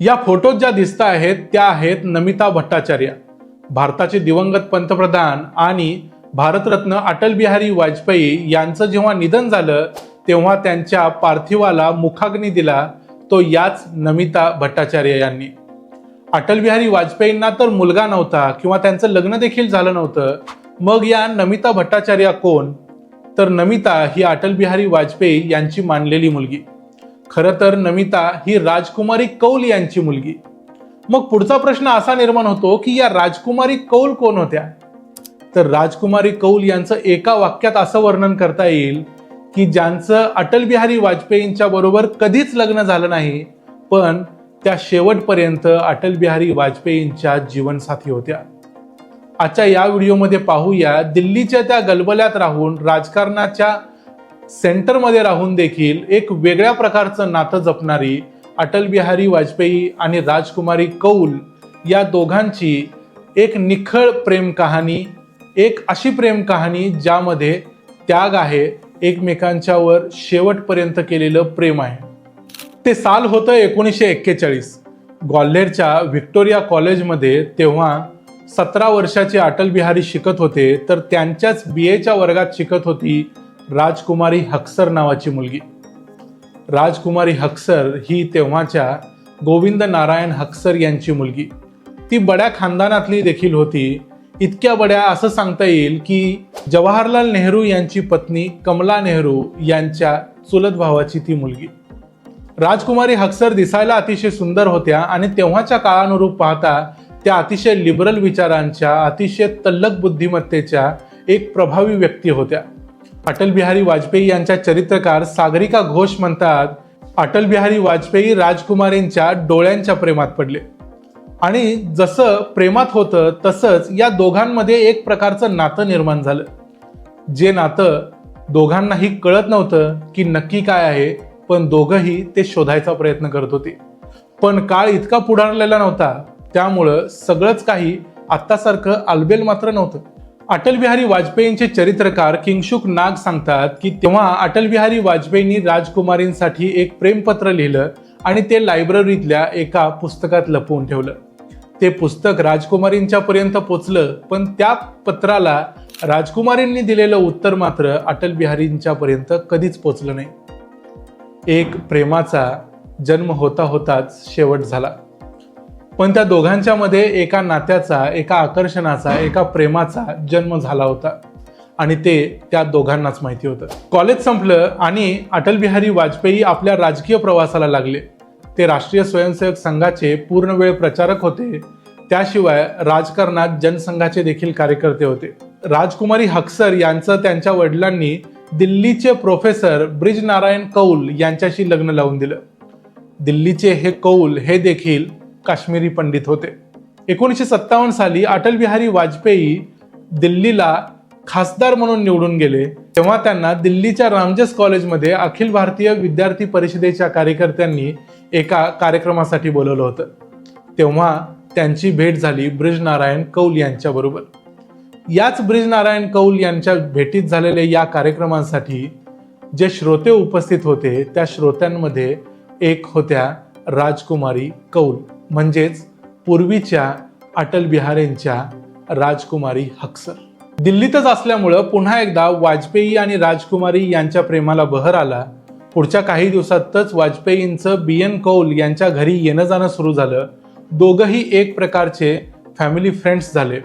या फोटोत ज्या दिसत आहेत त्या आहेत नमिता भट्टाचार्य भारताचे दिवंगत पंतप्रधान आणि भारतरत्न अटल बिहारी वाजपेयी यांचं जेव्हा निधन झालं तेव्हा त्यांच्या पार्थिवाला मुखाग्नी दिला तो याच नमिता भट्टाचार्य यांनी. अटल बिहारी वाजपेयींना तर मुलगा नव्हता किंवा त्यांचं लग्न देखील झालं नव्हतं मग या नमिता भट्टाचार्य कोण? तर नमिता ही अटल बिहारी वाजपेयी यांची मानलेली मुलगी. खरं तर नमिता ही राजकुमारी कौल यांची मुलगी. मग पुढचा प्रश्न असा निर्माण होतो की या राजकुमारी कौल कोण होत्या? तर राजकुमारी कौल यांचं एका वाक्यात असं वर्णन करता येईल की ज्यांचं अटल बिहारी वाजपेयींच्या बरोबर कधीच लग्न झालं नाही पण त्या शेवटपर्यंत अटल बिहारी वाजपेयींच्या जीवनसाथी होत्या. आजच्या या व्हिडिओमध्ये पाहूया दिल्लीच्या त्या गलबल्यात राहून राजकारणाच्या सेंटरमध्ये राहून देखील एक वेगळ्या प्रकारचं नातं जपणारी अटल बिहारी वाजपेयी आणि राजकुमारी कौल या दोघांची एक निखळ प्रेम कहाणी एक अशी प्रेम कहाणी ज्यामध्ये त्याग आहे एकमेकांच्यावर शेवटपर्यंत केलेलं प्रेम आहे. ते साल होतं एकोणीसशे एक्केचाळीस. ग्वाल्हेरच्या व्हिक्टोरिया कॉलेजमध्ये तेव्हा सतरा वर्षाचे अटल बिहारी शिकत होते तर त्यांच्याच बी एच्या वर्गात शिकत होती राजकुमारी हक्सर नावाची मुलगी. राजकुमारी हक्सर ही तेव्हाच्या गोविंद नारायण हक्सर यांची मुलगी. ती बड्या खानदानातली देखील होती. इतक्या बड्या असं सांगता येईल की जवाहरलाल नेहरू यांची पत्नी कमला नेहरू यांच्या चुलत भावाची ती मुलगी. राजकुमारी हक्सर दिसायला अतिशय सुंदर होत्या आणि तेव्हाच्या काळानुरूप पाहता त्या अतिशय लिबरल विचारांच्या अतिशय तल्लक बुद्धिमत्तेच्या एक प्रभावी व्यक्ती होत्या. अटल बिहारी वाजपेयी यांच्या चरित्रकार सागरिका घोष म्हणतात अटल बिहारी वाजपेयी राजकुमारींच्या डोळ्यांच्या प्रेमात पडले. आणि जसं प्रेमात होतं तसंच या दोघांमध्ये एक प्रकारचं नातं निर्माण झालं. जे नातं दोघांनाही कळत नव्हतं की नक्की काय आहे पण दोघंही ते शोधायचा प्रयत्न करत होते. पण काळ इतका पुढारलेला नव्हता त्यामुळं सगळंच काही आत्तासारखं आलबेल मात्र नव्हतं. अटल बिहारी वाजपेयींचे चरित्रकार किंगशुक नाग सांगतात की तेव्हा अटल बिहारी वाजपेयींनी राजकुमारींसाठी एक प्रेमपत्र लिहिलं आणि ते लायब्ररीतल्या एका पुस्तकात लपवून ठेवलं. ते पुस्तक राजकुमारींच्या पर्यंत पोचलं पण त्या पत्राला राजकुमारींनी दिलेलं उत्तर मात्र अटल बिहारींच्या पर्यंत कधीच पोचलं नाही. एक प्रेमाचा जन्म होता होताच शेवट झाला. पण त्या दोघांच्या मध्ये एका नात्याचा एका आकर्षणाचा एका प्रेमाचा जन्म झाला होता. आणि ते त्या दोघांनाच माहिती होतं. कॉलेज संपलं आणि अटल बिहारी वाजपेयी आपल्या राजकीय प्रवासाला लागले. ते राष्ट्रीय स्वयंसेवक संघाचे पूर्णवेळ प्रचारक होते. त्याशिवाय राजकारणात जनसंघाचे देखील कार्यकर्ते होते. राजकुमारी हक्सर यांचं त्यांच्या वडिलांनी दिल्लीचे प्रोफेसर ब्रिज नारायण कौल यांच्याशी लग्न लावून दिलं. दिल्लीचे हे कौल हे देखील काश्मीरी पंडित होते. एकोणीसशे सत्तावन्न साली अटल बिहारी वाजपेयी दिल्लीला खासदार म्हणून निवडून गेले. तेव्हा त्यांना दिल्लीच्या रामजस कॉलेजमध्ये अखिल भारतीय विद्यार्थी परिषदेच्या कार्यकर्त्यांनी एका कार्यक्रमासाठी बोलवलं होतं. तेव्हा त्यांची भेट झाली ब्रिजनारायण कौल यांच्याबरोबर याच ब्रिजनारायण कौल यांच्या भेटीत झालेल्या या कार्यक्रमांसाठी जे श्रोते उपस्थित होते त्या श्रोत्यांमध्ये एक होत्या राजकुमारी कौल म्हणजेच पूर्वीच्या अटल बिहारींच्या राजकुमारी हक्सर. दिल्लीतच असल्यामुळं पुन्हा एकदा वाजपेयी आणि राजकुमारी यांच्या प्रेमाला बहर आला. पुढच्या काही दिवसातच वाजपेयींचं बी एन कौल यांच्या घरी येणं जाणं सुरू झालं. दोघंही एक प्रकारचे फॅमिली फ्रेंड्स झाले.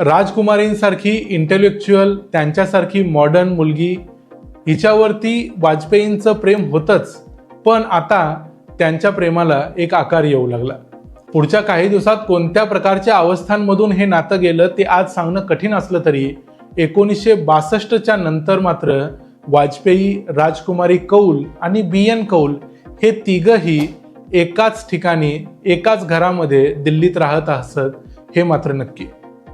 राजकुमारींसारखी इंटेलेक्च्युअल त्यांच्यासारखी मॉडर्न मुलगी हिच्यावरती वाजपेयींचं प्रेम होतंच. पण आता त्यांच्या प्रेमाला एक आकार येऊ लागला. पुढच्या काही दिवसात कोणत्या प्रकारच्या अवस्थांमधून हे नातं गेलं ते आज सांगणं कठीण असलं तरी एकोणीसशे बासष्टच्या नंतर मात्र वाजपेयी राजकुमारी कौल आणि बी एन कौल हे तिघही एकाच ठिकाणी एकाच घरामध्ये दिल्लीत राहत असत हे मात्र नक्की.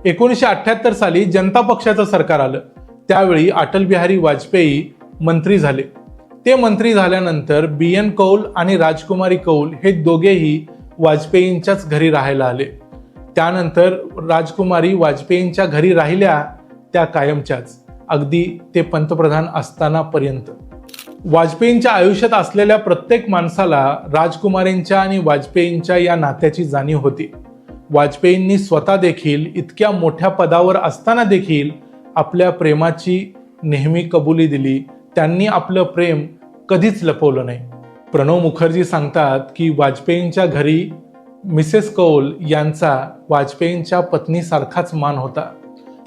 एकोणीसशे अठ्ठ्याहत्तर साली जनता पक्षाचं सरकार आलं. त्यावेळी अटल बिहारी वाजपेयी मंत्री झाले. ते मंत्री झाल्यानंतर बी एन कौल आणि राजकुमारी कौल हे दोघेही वाजपेयींच्याच घरी राहायला आले. त्यानंतर राजकुमारी वाजपेयींच्या घरी राहिल्या त्या कायमच्याच. अगदी ते पंतप्रधान असतानापर्यंत वाजपेयींच्या आयुष्यात असलेल्या प्रत्येक माणसाला राजकुमारींच्या आणि वाजपेयींच्या या नात्याची जाणीव होती. वाजपेयींनी स्वतः देखील इतक्या मोठ्या पदावर असताना देखील आपल्या प्रेमाची नेहमी कबुली दिली त्यांनी आपलं प्रेम कधीच लपवलं नाही. प्रणव मुखर्जी सांगतात की वाजपेयींच्या घरी मिसेस कौल यांचा वाजपेयींच्या पत्नीसारखाच मान होता.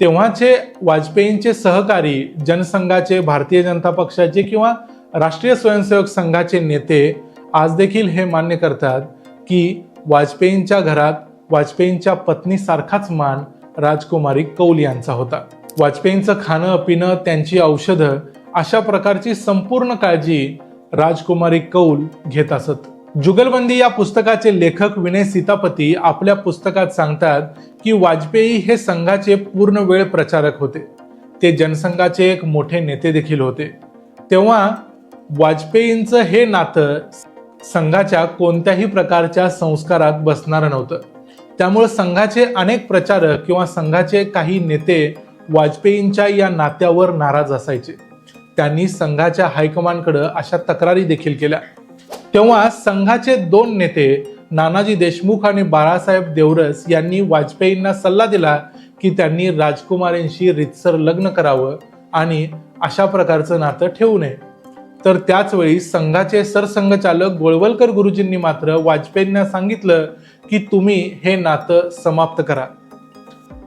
तेव्हाचे वाजपेयींचे सहकारी जनसंघाचे भारतीय जनता पक्षाचे किंवा राष्ट्रीय स्वयंसेवक संघाचे नेते आज देखील हे मान्य करतात की वाजपेयींच्या घरात वाजपेयींच्या पत्नीसारखाच मान राजकुमारी कौल यांचा होता. वाजपेयींचं खाणं पिणं त्यांची औषधं अशा प्रकारची संपूर्ण काळजी राजकुमारी कौल घेत असत. जुगलबंदी या पुस्तकाचे लेखक विनय सीतापती आपल्या पुस्तकात सांगतात की वाजपेयी हे संघाचे पूर्ण वेळ प्रचारक होते. ते जनसंघाचे एक मोठे नेते देखील होते. तेव्हा वाजपेयींचं हे नातं संघाच्या कोणत्याही प्रकारच्या संस्कारात बसणारं नव्हतं. त्यामुळे संघाचे अनेक प्रचारक किंवा संघाचे काही नेते वाजपेयींच्या या नात्यावर नाराज असायचे. त्यांनी संघाच्या हायकमांडकडे अशा तक्रारी देखील केल्या. तेव्हा संघाचे दोन नेते नानाजी देशमुख आणि बाळासाहेब देवरस यांनी वाजपेयींना सल्ला दिला की त्यांनी राजकुमारींशी रितसर लग्न करावं आणि अशा प्रकारचं नातं ठेवू नये. तर त्याचवेळी संघाचे सरसंघचालक गोळवलकर गुरुजींनी मात्र वाजपेयींना सांगितलं की तुम्ही हे नातं समाप्त करा.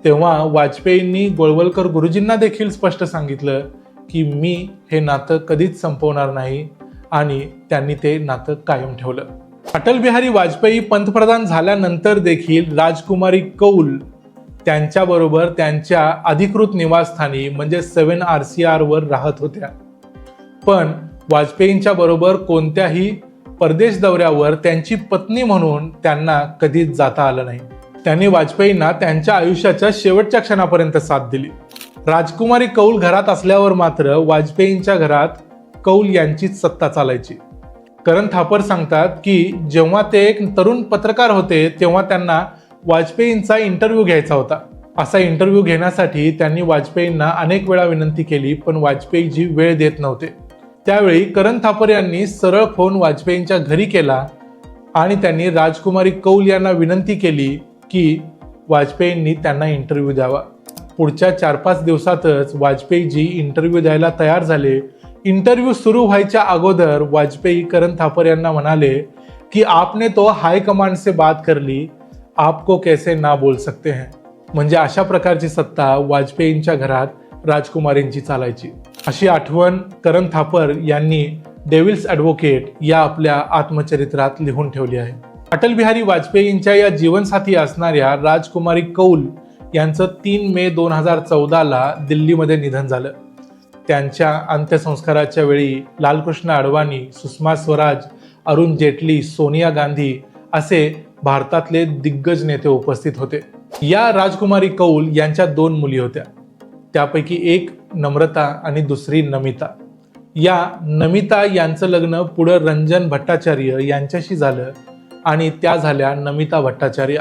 तेव्हा वाजपेयींनी गोळवलकर गुरुजींना देखील स्पष्ट सांगितलं की मी हे नातं कधीच संपवणार नाही आणि त्यांनी ते नातं कायम ठेवलं. अटल बिहारी वाजपेयी पंतप्रधान झाल्यानंतर देखील राजकुमारी कौल त्यांच्याबरोबर त्यांच्या अधिकृत निवासस्थानी म्हणजे सेवन आर सी आरवर राहत होत्या. पण वाजपेयींच्या बरोबर कोणत्याही परदेश दौऱ्यावर त्यांची पत्नी म्हणून त्यांना कधीच जाता आलं नाही. त्यांनी वाजपेयींना त्यांच्या आयुष्याच्या शेवटच्या क्षणापर्यंत साथ दिली. राजकुमारी कौल घरात असल्यावर मात्र वाजपेयींच्या घरात कौल यांचीच सत्ता चालायची. करण थापर सांगतात की जेव्हा ते एक तरुण पत्रकार होते तेव्हा त्यांना वाजपेयींचा इंटरव्ह्यू घ्यायचा होता. असा इंटरव्ह्यू घेण्यासाठी त्यांनी वाजपेयींना अनेक वेळा विनंती केली पण वाजपेयीजी वेळ देत नव्हते. त्यावेळी करण थापर यांनी सरळ फोन वाजपेयींच्या घरी केला आणि त्यांनी राजकुमारी कौल यांना विनंती केली की वाजपेयींनी त्यांना इंटरव्ह्यू द्यावा. पुढच्या चार पाच दिवसातच वाजपेयीजी इंटरव्ह्यू द्यायला तयार झाले इंटरव्ह्यू सुरू व्हायच्या अगोदर वाजपेयी करण थापर यांना म्हणाले की आपने तो हाय कमांड से बात करली आपको कैसे ना बोल सकते हैं? म्हणजे अशा प्रकारची सत्ता वाजपेयींच्या घरात राजकुमारींची चालायची. अशी आठवण करण थापर यांनी डेव्हिल्स ॲडव्होकेट या आपल्या आत्मचरित्रात लिहून ठेवली आहे. अटल बिहारी वाजपेयींच्या या जीवनसाथी असणाऱ्या राजकुमारी कौल यांचं तीन मे दोन हजार चौदाला दिल्लीमध्ये निधन झालं. त्यांच्या अंत्यसंस्काराच्या वेळी लालकृष्ण अडवाणी सुषमा स्वराज अरुण जेटली सोनिया गांधी असे भारतातले दिग्गज नेते उपस्थित होते. या राजकुमारी कौल यांच्या दोन मुली होत्या. त्यापैकी एक नम्रता आणि दुसरी नमिता. या नमिता यांचं लग्न पुढं रंजन भट्टाचार्य यांच्याशी झालं आणि त्या झाल्या नमिता भट्टाचार्य.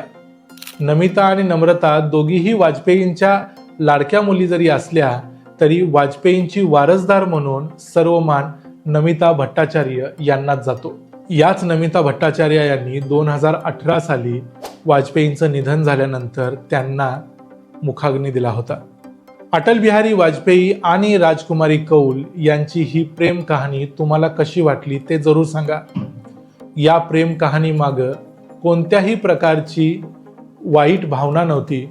नमिता आणि नम्रता दोघीही वाजपेयींच्या लाडक्या मुली जरी असल्या तरी वाजपेयींची वारसदार म्हणून सर्व मान नमिता भट्टाचार्य यांनाच जातो. याच नमिता भट्टाचार्य यांनी दोन हजार अठरा साली वाजपेयींचं निधन झाल्यानंतर त्यांना मुखाग्नी दिला होता. अटल बिहारी वाजपेयी आणि राजकुमारी कौल यांची ही प्रेम कहाणी तुम्हाला कशी वाटली ते जरूर सांगा. या प्रेम कहाणीमागं कोणत्याही प्रकारची वाईट भावना नव्हती.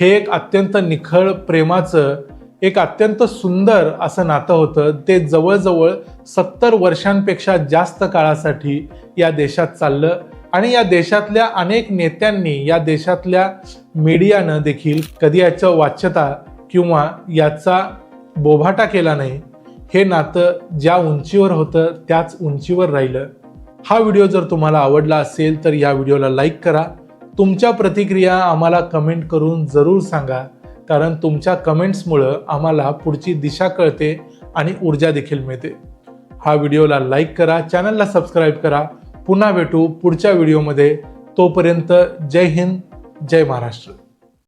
हे एक अत्यंत निखळ प्रेमाचं एक अत्यंत सुंदर असं नातं होतं. ते जवळजवळ सत्तर वर्षांपेक्षा जास्त काळासाठी या देशात चाललं आणि या देशातल्या अनेक नेत्यांनी या देशातल्या मीडियानं देखील कधी याचं वाच्यता किंवा याचा बोभाटा केला नाही. हे नातं ज्या उंचीवर होतं त्याच उंचीवर राहिलं. हा व्हिडिओ जर तुम्हाला आवडला असेल तर या व्हिडिओला लाईक करा. तुमच्या प्रतिक्रिया आम्हाला कमेंट करून जरूर सांगा. कारण तुमच्या कमेंट्समुळं आम्हाला पुढची दिशा कळते आणि ऊर्जा देखील मिळते. हा व्हिडिओला लाईक करा चॅनलला सबस्क्राईब करा. पुन्हा भेटू पुढच्या व्हिडिओमध्ये तोपर्यंत जय हिंद जय महाराष्ट्र.